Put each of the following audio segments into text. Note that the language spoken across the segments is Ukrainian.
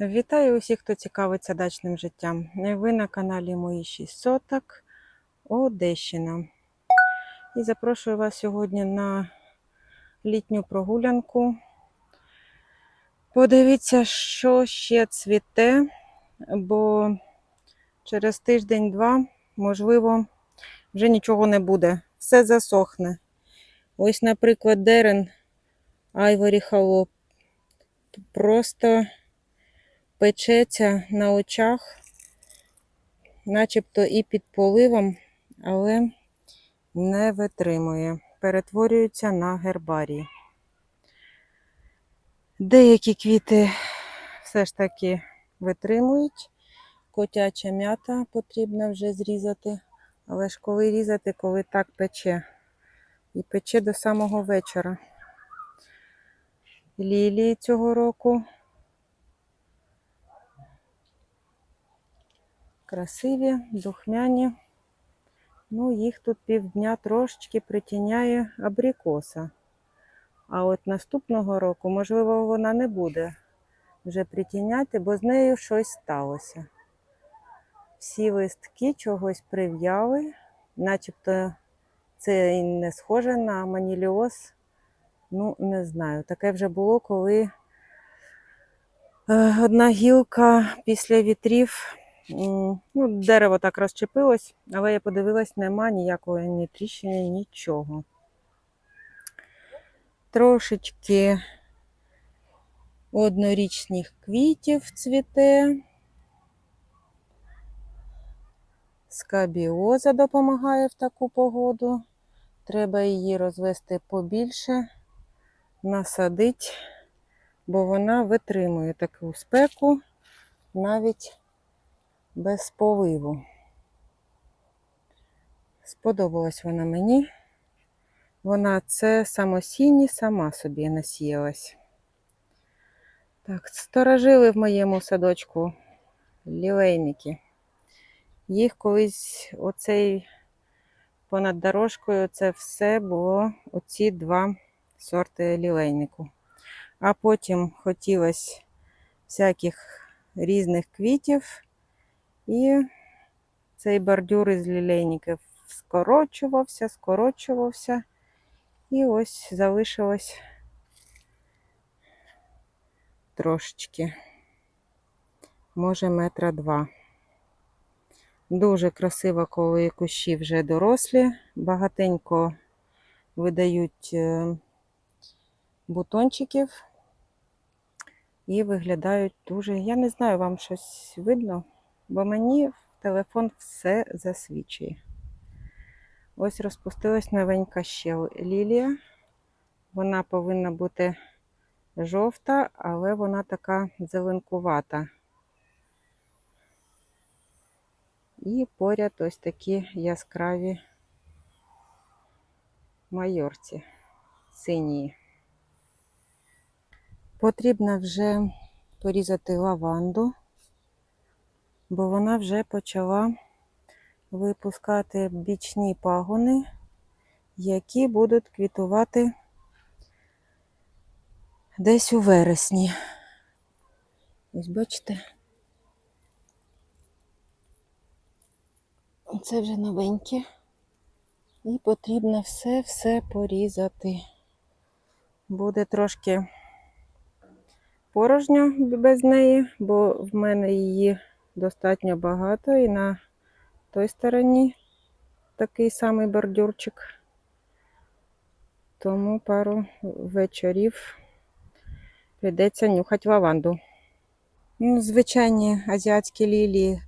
Вітаю усіх, хто цікавиться дачним життям. Ви на каналі Мої 6 соток Одещина. І запрошую вас сьогодні на літню прогулянку. Подивіться, що ще цвіте, бо через тиждень-два, можливо, вже нічого не буде. Все засохне. Ось, наприклад, дерен Айворі Холоп. Просто печеться на очах, начебто і під поливом, але не витримує. Перетворюється на гербарій. Деякі квіти все ж таки витримують. Котяча м'ята потрібно вже зрізати. Але ж коли різати, коли так пече. І пече до самого вечора. Лілії цього року красиві, духмяні. Ну, їх тут півдня трошечки притіняє абрикоса. А от наступного року, можливо, вона не буде вже притіняти, бо з нею щось сталося. Всі листки чогось прив'яли, начебто це не схоже на маніліоз. Ну, не знаю. Таке вже було, коли е, одна гілка після вітрів Ну, дерево так розчепилось, але я подивилась, нема ніякої ні тріщини, нічого. Трошечки однорічних квітів цвіте. Скабіоза допомагає в таку погоду. Треба її розвести побільше, насадити, бо вона витримує таку спеку навіть без поливу. Сподобалась вона мені. Вона це самосінні сама собі насіялась. Так, сторожили в моєму садочку лілейники. Їх колись оцей понад дорожкою це все було оці два сорти лілейнику. А потім хотілося всяких різних квітів. І цей бордюр із лілейників скорочувався, скорочувався. І ось залишилось трошечки, може, метра два. Дуже красиво, коли кущі вже дорослі, багатенько видають е, бутончиків і виглядають дуже. Я не знаю, вам щось видно бо мені телефон все засвічує. Ось розпустилась новенька ще лілія. Вона повинна бути жовта, але вона така зеленкувата. І поряд ось такі яскраві майорці сині. Потрібно вже порізати лаванду бо вона вже почала випускати бічні пагони, які будуть квітувати десь у вересні. Ось бачите? Це вже новеньке. І потрібно все-все порізати. Буде трошки порожньо без неї, бо в мене її достатньо багато і на той стороні такий самий бордюрчик. Тому пару вечорів прийдеться нюхати лаванду. Ну, Звичайні азіатські лілії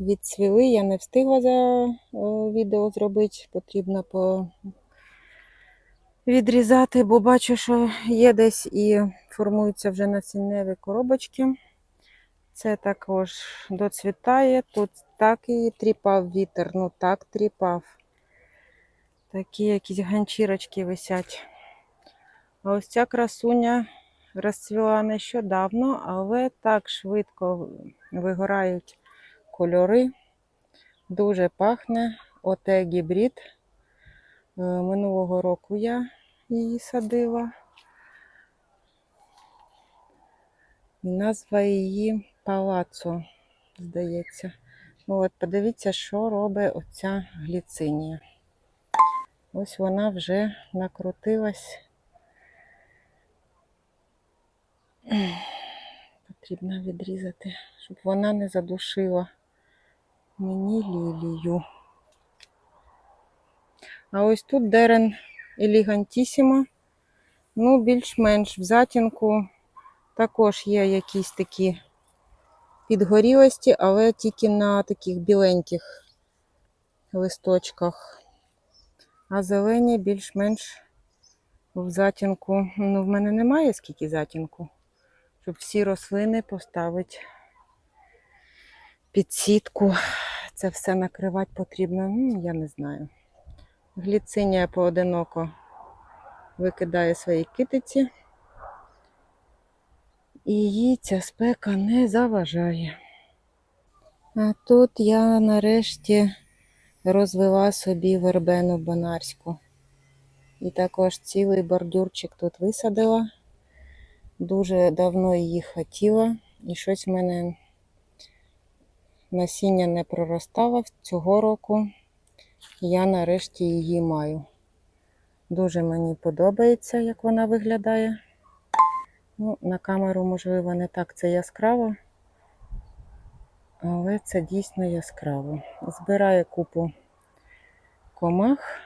відцвіли, я не встигла за відео зробити, потрібно по... відрізати, бо бачу, що є десь і формуються вже насінневі коробочки. Це також доцвітає. Тут так і тріпав вітер, ну так тріпав. Такі якісь ганчірочки висять. А ось ця красуня розцвіла нещодавно, але так швидко вигорають кольори. Дуже пахне. Оте гібрид. Е, минулого року я її садила. Назва її Палацо, здається. Ну от подивіться, що робить оця гліцинія. Ось вона вже накрутилась. Потрібно відрізати, щоб вона не задушила мені лілію. А ось тут дерен елегантісімо. Ну, більш-менш в затінку також є якісь такі підгорілості, але тільки на таких біленьких листочках. А зелені більш-менш в затінку. Ну, в мене немає скільки затінку, щоб всі рослини поставити під сітку. Це все накривати потрібно. Ну, я не знаю. Гліцинія поодиноко викидає свої китиці. І їй ця спека не заважає. А тут я нарешті розвела собі вербену бонарську. І також цілий бордюрчик тут висадила. Дуже давно її хотіла. І щось в мене насіння не проростало цього року. Я нарешті її маю. Дуже мені подобається, як вона виглядає. Ну, на камеру, можливо, не так це яскраво, але це дійсно яскраво. Збираю купу комах.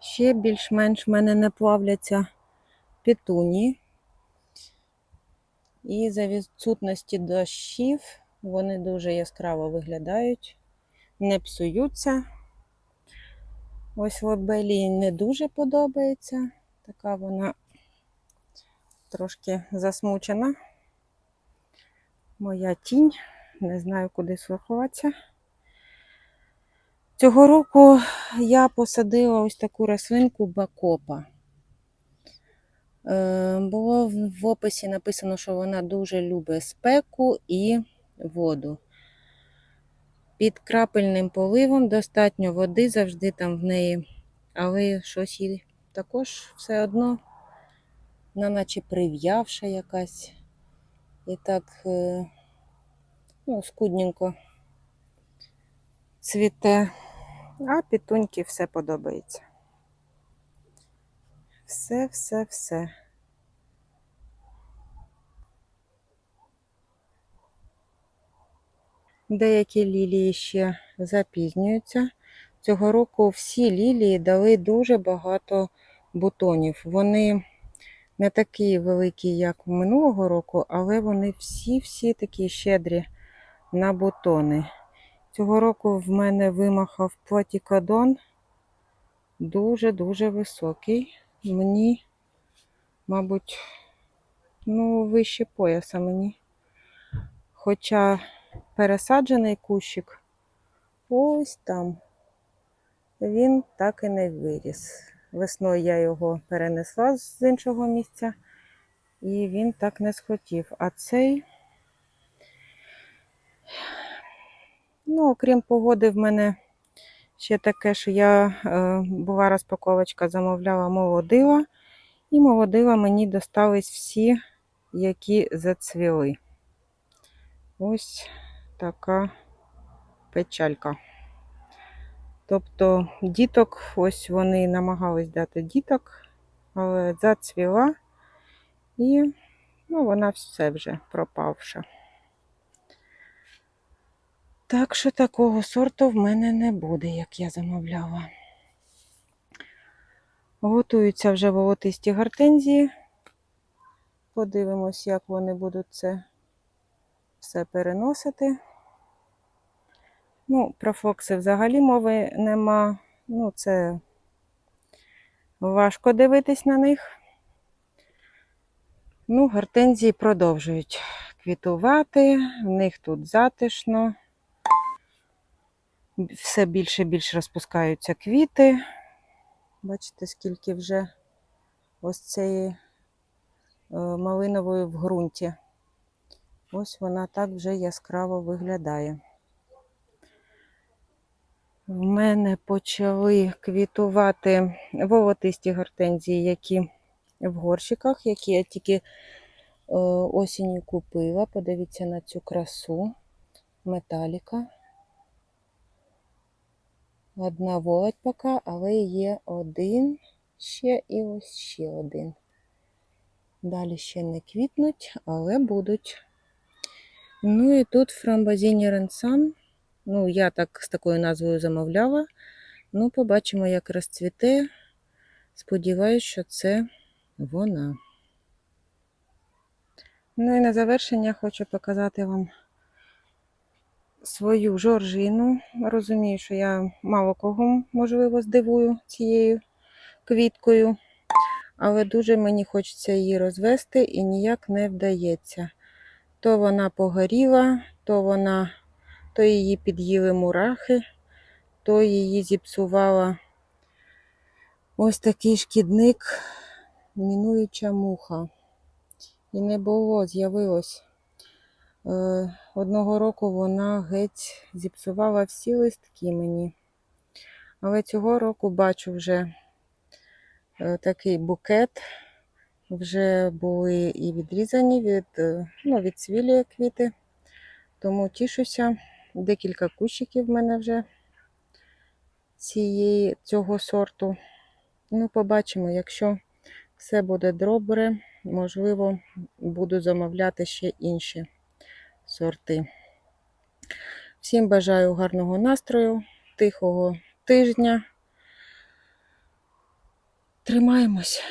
Ще більш-менш в мене не плавляться петуні. І за відсутності дощів вони дуже яскраво виглядають, не псуються. Ось лобелі не дуже подобається. Така вона трошки засмучена. Моя тінь. Не знаю, куди сховатися. Цього року я посадила ось таку рослинку бакопа. Е, Було в описі написано, що вона дуже любить спеку і воду. Під крапельним поливом достатньо води завжди там в неї, але щось їй також все одно, вона наче прив'явша якась. І так е, ну, скудненько цвіте, а пітуньки все подобається. Все, все, все. Деякі лілії ще запізнюються. Цього року всі лілії дали дуже багато бутонів. Вони не такі великі, як минулого року, але вони всі-всі такі щедрі на бутони. Цього року в мене вимахав платікадон дуже-дуже високий. Мені, мабуть, ну, вище пояса мені. Хоча пересаджений кущик ось там. Він так і не виріс. Весною я його перенесла з іншого місця, і він так не схотів. А цей, ну, окрім погоди, в мене ще таке, що я е, була розпаковочка, замовляла молодила, і молодила мені достались всі, які зацвіли. Ось така печалька. Тобто діток, ось вони намагались дати діток, але зацвіла і ну, вона все вже пропавша. Так що такого сорту в мене не буде, як я замовляла. Готуються вже волотисті гортензії. Подивимось, як вони будуть це все переносити. Ну, про фокси взагалі мови нема. Ну, це важко дивитись на них. Ну, гортензії продовжують квітувати, в них тут затишно. Все більше і більше розпускаються квіти. Бачите, скільки вже ось цієї е, малинової в ґрунті. Ось вона так вже яскраво виглядає. В мене почали квітувати волотисті гортензії, які в горщиках, які я тільки е, осінню купила. Подивіться на цю красу. Металіка. Одна волоть поки, але є один ще і ось ще один. Далі ще не квітнуть, але будуть. Ну і тут фрамбазіні ренсан. Ну, я так з такою назвою замовляла. Ну, побачимо, як розцвіте. Сподіваюсь, що це вона. Ну і на завершення хочу показати вам свою жоржину. Розумію, що я мало кого, можливо, здивую цією квіткою, але дуже мені хочеться її розвести і ніяк не вдається. То вона погоріла, то вона, то її під'їли мурахи, то її зіпсувала ось такий шкідник, мінуюча муха. І не було, з'явилось. Е, Одного року вона геть зіпсувала всі листки мені. Але цього року бачу вже е, такий букет. Вже були і відрізані від, е, ну, від цвілі квіти. Тому тішуся. Декілька кущиків в мене вже цієї, цього сорту. Ну, побачимо, якщо все буде добре, можливо, буду замовляти ще інші сорти. Всім бажаю гарного настрою, тихого тижня. Тримаємось.